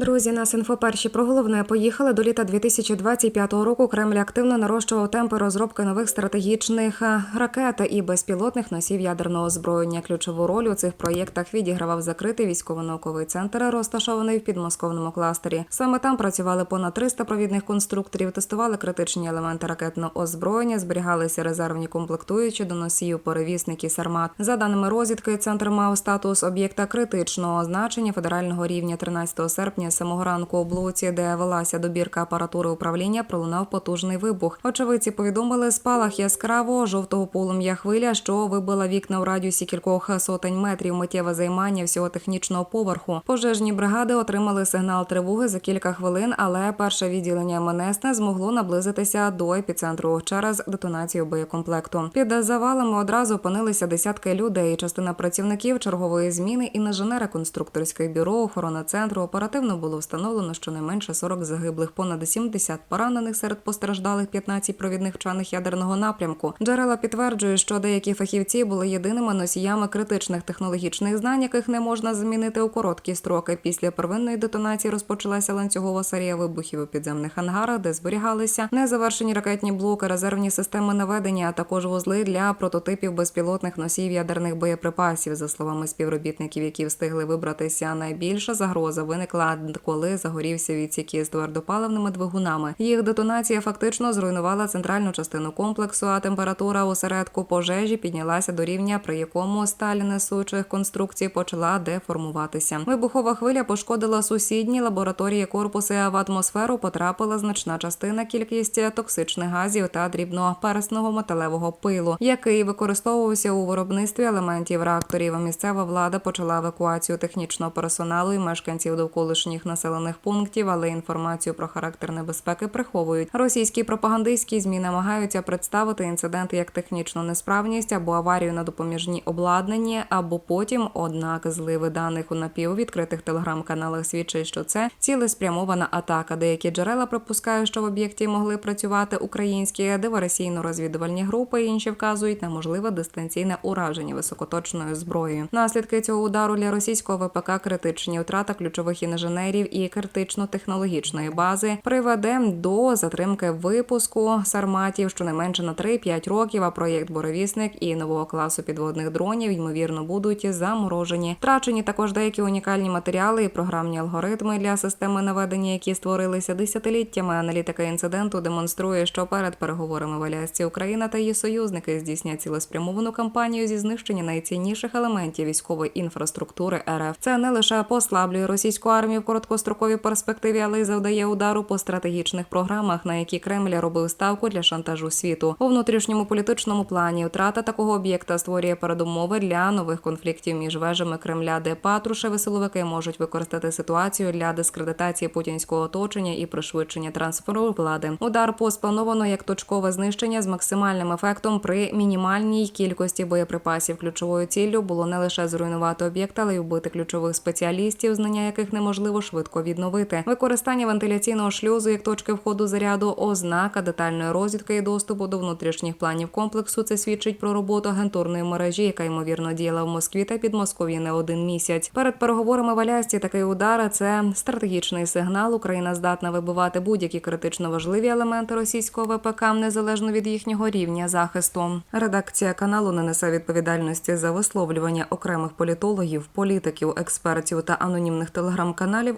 Друзі, нас інфо перші про головне поїхали до літа 2025 року. Кремль активно нарощував темпи розробки нових стратегічних е, ракет і безпілотних носів ядерного озброєння. Ключову роль у цих проєктах відігравав закритий військово-науковий центр, розташований в підмосковному кластері. Саме там працювали понад 300 провідних конструкторів, тестували критичні елементи ракетного озброєння, зберігалися резервні комплектуючі до носіїв перевісники Сармат. За даними розвідки, центр мав статус об'єкта критичного значення федерального рівня 13 серпня самого ранку у блоці, де велася добірка апаратури управління, пролунав потужний вибух. Очевидці повідомили спалах яскравого жовтого полум'я хвиля, що вибила вікна у радіусі кількох сотень метрів. Миттєве займання всього технічного поверху. Пожежні бригади отримали сигнал тривоги за кілька хвилин, але перше відділення МНС не змогло наблизитися до епіцентру через детонацію боєкомплекту. Під завалами одразу опинилися десятки людей. Частина працівників чергової зміни, інженери конструкторське бюро, охорона центру. Оперативно було встановлено щонайменше 40 загиблих, понад 70 поранених серед постраждалих 15 провідних вчених ядерного напрямку. Джерела підтверджують, що деякі фахівці були єдиними носіями критичних технологічних знань, яких не можна замінити у короткі строки. Після первинної детонації розпочалася ланцюгова серія вибухів у підземних ангарах, де зберігалися незавершені ракетні блоки, резервні системи наведення, а також вузли для прототипів безпілотних носіїв ядерних боєприпасів. За словами співробітників, які встигли вибратися, найбільша загроза виникла, коли загорівся відсік із твердопаливними двигунами. Їх детонація фактично зруйнувала центральну частину комплексу, а температура осередку пожежі піднялася до рівня, при якому сталь несучих конструкцій почала деформуватися. Вибухова хвиля пошкодила сусідні лабораторії корпуси, а в атмосферу потрапила значна частина кількість токсичних газів та дрібнопересного металевого пилу, який використовувався у виробництві елементів реакторів. Місцева влада почала евакуацію технічного персоналу і мешканців довколишніх населених пунктів, але інформацію про характер небезпеки приховують. Російські пропагандистські змі намагаються представити інцидент як технічну несправність або аварію на допоміжній обладнанні, або потім, однак, зливи даних у напіввідкритих телеграм-каналах свідчать, що це цілеспрямована атака. Деякі джерела припускають, що в об'єкті могли працювати українські диверсійно-розвідувальні групи. Інші вказують на можливе дистанційне ураження високоточною зброєю. Наслідки цього удару для російського ВПК критичні втрата ключових інженерів і критично-технологічної бази приведе до затримки випуску сарматів щонайменше на 3-5 років. А проєкт Боровісник і нового класу підводних дронів ймовірно будуть заморожені. Втрачені також деякі унікальні матеріали і програмні алгоритми для системи наведення, які створилися десятиліттями. Аналітика інциденту демонструє, що перед переговорами в Алясці Україна та її союзники здійснять цілеспрямовану кампанію зі знищення найцінніших елементів військової інфраструктури РФ. Це не лише послаблює російську армію в короткостроковій перспективі, але й завдає удару по стратегічних програмах, на які Кремль робив ставку для шантажу світу. У внутрішньому політичному плані втрата такого об'єкта створює передумови для нових конфліктів між вежами Кремля, де Патрушеви силовики можуть використати ситуацію для дискредитації путінського оточення і пришвидшення трансферу влади. Удар посплановано як точкове знищення з максимальним ефектом при мінімальній кількості боєприпасів. Ключовою ціллю було не лише зруйнувати об'єкт, але й вбити ключових спеціалістів, знання яких неможливо швидко відновити. Використання вентиляційного шлюзу як точки входу заряду, ознака детальної розвідки і доступу до внутрішніх планів комплексу. Це свідчить про роботу агентурної мережі, яка ймовірно діяла в Москві та Підмосков'ї не один місяць. Перед переговорами в Алясці такий удар це стратегічний сигнал. Україна здатна вибивати будь-які критично важливі елементи російського ВПК незалежно від їхнього рівня захисту. Редакція каналу не несе відповідальності за висловлювання окремих політологів, політиків, експертів та анонімних телеграм-каналів.